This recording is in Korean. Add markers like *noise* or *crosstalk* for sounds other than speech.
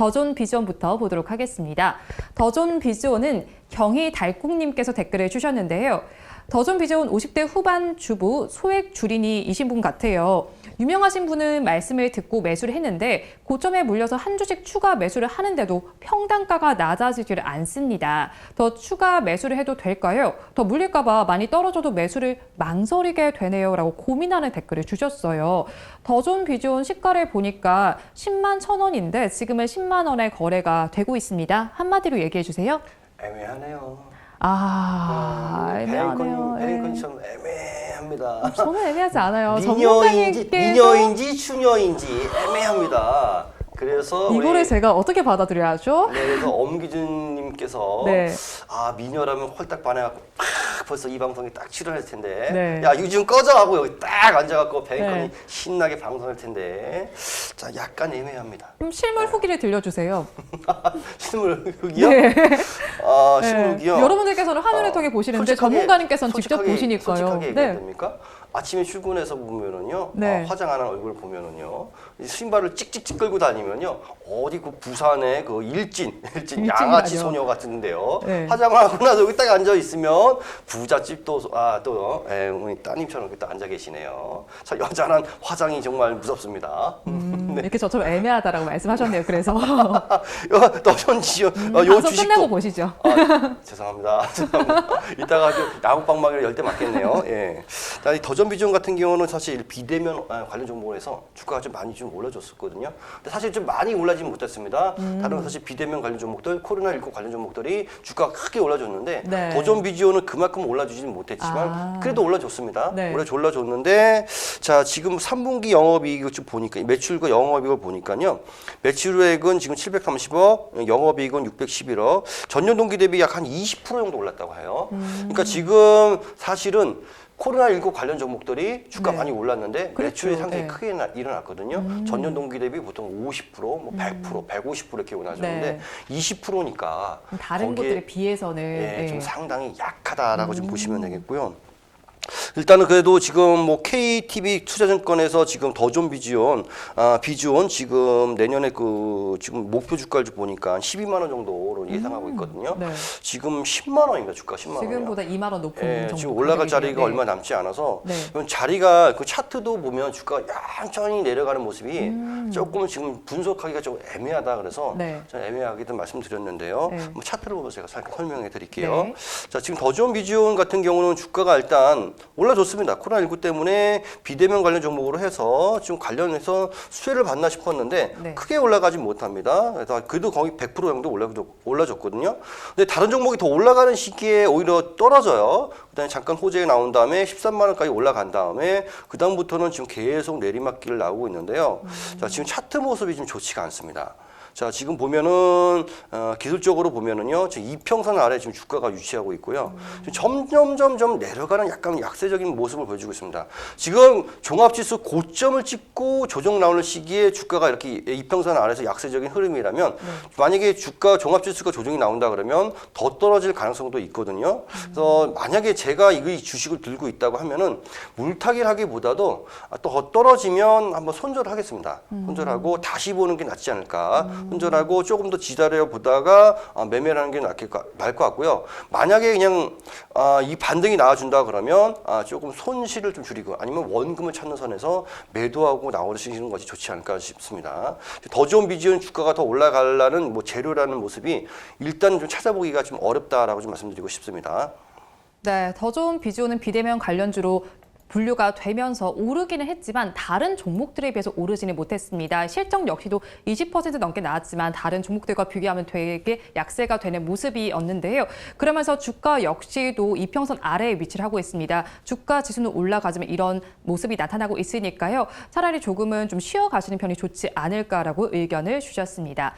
더존 비주원부터 보도록 하겠습니다. 더존 비주원은 경희 달국님께서 댓글을 주셨는데요. 더존 비주원 50대 후반 주부 소액 주린이이신 분 같아요. 유명하신 분은 말씀을 듣고 매수를 했는데 고점에 물려서 한 주씩 추가 매수를 하는데도 평단가가 낮아지지를 않습니다. 더 추가 매수를 해도 될까요? 더 물릴까봐 많이 떨어져도 매수를 망설이게 되네요 라고 고민하는 댓글을 주셨어요. 더존 비주온 시가를 보니까 10만 천 원인데 지금은 10만 원의 거래가 되고 있습니다. 한마디로 얘기해 주세요. 애매하네요. 아, 애매하네요. 예. 페인컨 좀 애매 합니다. 저는 애매하지 않아요. 미녀인지 미녀인지 추녀인지 애매합니다. 그래서 이거를 우리 제가 어떻게 받아들여야죠? 네, 그래서 엄기준님께서 네. 아 미녀라면 홀딱 반해갖고 팍 벌써 이 방송이 딱 출연할 텐데 네. 야 유준 꺼져 하고 여기 딱 앉아갖고 베이컨이 네. 신나게 방송할 텐데 자 약간 애매합니다. 좀 실물 후기를 들려주세요. *laughs* 실물 흑이요? 네. 아 네. 실물 흑이요? 여러분들께서는 화면을 어, 통해 보시는데 솔직하게- 전문가님께서는 직접 솔직하게- 보시니까요. 솔직하게 얘기해도 네. 됩니까? 아침에 출근해서 보면은요, 네. 아, 화장하는 얼굴 보면은요, 이 신발을 찍찍찍 끌고 다니면요, 어디 그 부산의 그 일진, *laughs* 일진 일진이라뇨. 양아치 소녀 같은데요. 네. 화장을 하고 나서 여기 딱 앉아 있으면 부잣집 또, 아, 또, 에, 우리 따님처럼 이렇게 딱 앉아 계시네요. 자, 여자는 화장이 정말 무섭습니다. 음, *laughs* 이렇게 저처럼 애매하다라고 말씀하셨네요. 그래서 *laughs* 너현지, 어, 요 음, 방송 주식도. 끝내고 보시죠. 아, 죄송합니다. 죄송합니다. 이따가 좀 야구 방망이를 열 때 맞겠네요. 예. 자, 이 더전 비전 같은 경우는 사실 비대면 아, 관련 종목을 해서 주가가 좀 많이 좀 올라줬었거든요. 근데 사실 좀 많이 올라지는 못했습니다. 음. 다른 사실 비대면 관련 종목들, 코로나19 관련 종목들이 주가가 크게 올라줬는데 네. 더전 비전은 그만큼 올라주지는 못했지만 아. 그래도 올라줬습니다. 네. 올라 올라줬는데 자 지금 3분기 영업이익을 좀 보니까 매출과 영업이익을 보니까요 매출액은 지금 730억, 영업이익은 611억, 전년 동기 대비 약 한 20% 정도 올랐다고 해요. 음. 그러니까 지금 사실은 코로나19 관련 종목들이 주가 네. 많이 올랐는데 그렇죠. 매출이 상당히 네. 음. 크게 나- 일어났거든요. 전년 동기 대비 보통 50%, 뭐 100%, 150% 이렇게 올라졌는데 네. 20%니까 다른 것들에 비해서는 예, 예. 좀 상당히 약하다라고 음. 좀 보시면 되겠고요. 일단은 그래도 지금 뭐 KTB 투자증권에서 지금 더존 비지온 아 비지온 지금 내년에 그 지금 목표 주가를 좀 보니까 12만 원 정도로 예상하고 있거든요. 네. 지금 10만 원입니다 주가 10만 원이요. 지금보다 2만 원 높은 예, 정도 지금 올라갈. 자리가 네. 얼마 남지 않아서 네. 그럼 자리가 그 차트도 보면 주가가 천천히 내려가는 모습이 음. 조금 지금 분석하기가 좀 애매하다 그래서 네. 좀 애매하게도 말씀드렸는데요. 네. 뭐 차트를 보면서 제가 설명해 드릴게요. 네. 자, 지금 더존 비지온 같은 경우는 주가가 일단 올라줬습니다. 코로나19 때문에 비대면 관련 종목으로 해서 좀 관련해서 수혜를 받나 싶었는데 네. 크게 올라가지 못합니다. 그래서 그래도 거의 100% 정도 올라줬, 올라줬거든요. 근데 다른 종목이 더 올라가는 시기에 오히려 떨어져요. 그다음에 잠깐 호재에 나온 다음에 13만 원까지 올라간 다음에 그 다음부터는 지금 계속 내리막길을 나오고 있는데요. 자, 지금 차트 모습이 좀 좋지가 않습니다. 자, 지금 보면은 어, 기술적으로 보면은요. 지금 이평선 아래 지금 주가가 유치하고 있고요. 지금 점점 점점 내려가는 약간 약세적인 모습을 보여주고 있습니다. 지금 종합지수 고점을 찍고 조정 나오는 시기에 주가가 이렇게 이평선 아래서 약세적인 흐름이라면 만약에 주가 종합지수가 조정이 나온다 그러면 더 떨어질 가능성도 있거든요. 그래서 만약에 제가 이 주식을 들고 있다고 하면은 물타기를 하기보다도 아, 더 떨어지면 한번 손절을 하겠습니다. 손절하고 다시 보는 게 낫지 않을까. 손절하고 조금 더 기다려 보다가 아, 매매를 하는 게 나을 것 같고요. 만약에 그냥 아, 이 반등이 나와준다 그러면 아, 조금 손실을 좀 줄이고 아니면 원금을 찾는 선에서 매도하고 나오시는 것이 좋지 않을까 싶습니다. 더 좋은 비지온 주가가 더 올라가려는 뭐 재료라는 모습이 일단 좀 찾아보기가 좀 어렵다라고 좀 말씀드리고 싶습니다. 네, 더 좋은 비주오는 비대면 관련주로 분류가 되면서 오르기는 했지만 다른 종목들에 비해서 오르지는 못했습니다. 실적 역시도 20% 넘게 나왔지만 다른 종목들과 비교하면 되게 약세가 되는 모습이었는데요. 그러면서 주가 역시도 이평선 아래에 위치를 하고 있습니다. 주가 지수는 올라가지만 이런 모습이 나타나고 있으니까요. 차라리 조금은 좀 쉬어 가시는 편이 좋지 않을까라고 의견을 주셨습니다.